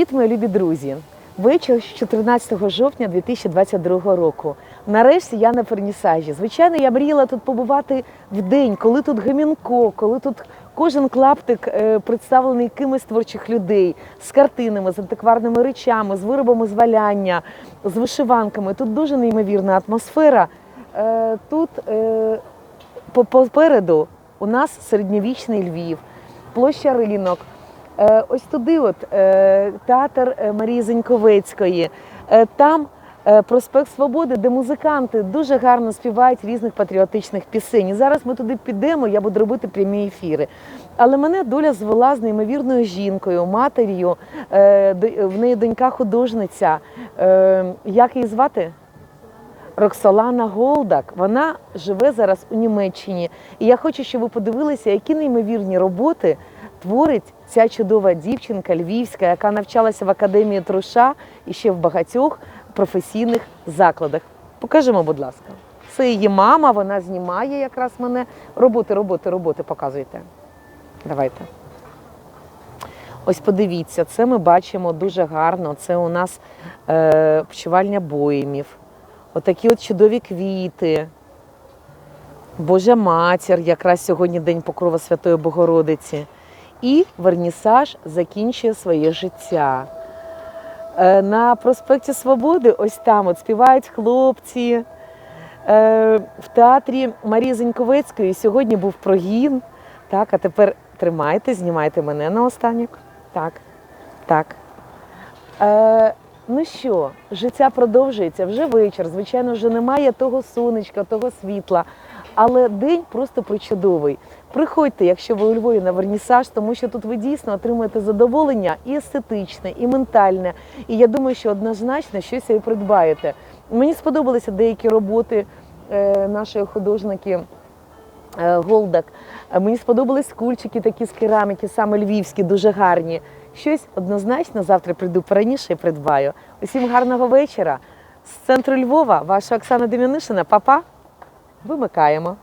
Привіт, мої любі друзі! Вечір з 14 жовтня 2022 року. Нарешті я на вернісажі. Звичайно, я мріяла тут побувати в день, коли тут гамінко, коли тут кожен клаптик е, представлений кимось з творчих людей, з картинами, з антикварними речами, з виробами з валяння, з вишиванками. Тут дуже неймовірна атмосфера. Е, Тут е, попереду у нас середньовічний Львів, площа ринок. Е, Ось туди, от е, театр е, Марії Зеньковецької. Там проспект Свободи, де музиканти дуже гарно співають різних патріотичних пісень. І зараз ми туди підемо, я буду робити прямі ефіри. Але мене доля звела з неймовірною жінкою, матер'ю. В неї донька художниця. Як її звати? Роксолана Голдак. Вона живе зараз у Німеччині. І я хочу, щоб ви подивилися, які неймовірні роботи творить ця чудова дівчинка львівська, яка навчалася в академії Труша і ще в багатьох професійних закладах. Покажемо, будь ласка. Це її мама, вона знімає якраз мене. Роботи, роботи, роботи показуйте. Давайте. Ось подивіться, це ми бачимо дуже гарно. Це у нас е, пчувальня боїмів. Отакі от чудові квіти. Божа матір, якраз сьогодні День Покрова Святої Богородиці. І Вернісаж закінчує своє життя. Е, На проспекті Свободи, ось там от співають хлопці. Е, В театрі Марії Зеньковецької сьогодні був прогін. Так, а тепер тримайте, знімайте мене на останнік. Так, так. Е, ну що, життя продовжується, вже вечір. Звичайно, вже немає того сонечка, того світла. Але день просто причудовий. Приходьте, якщо ви у Львові на вернісаж, тому що тут ви дійсно отримуєте задоволення і естетичне, і ментальне. І я думаю, що однозначно щось і придбаєте. Мені сподобалися деякі роботи е, нашої художники. е, Голдак. Мені сподобались кульчики такі з кераміки, саме львівські, дуже гарні. Щось однозначно завтра прийду пораніше і придбаю. Усім гарного вечора. З центру Львова, ваша Оксана Дем'янишина. Папа, вимикаємо.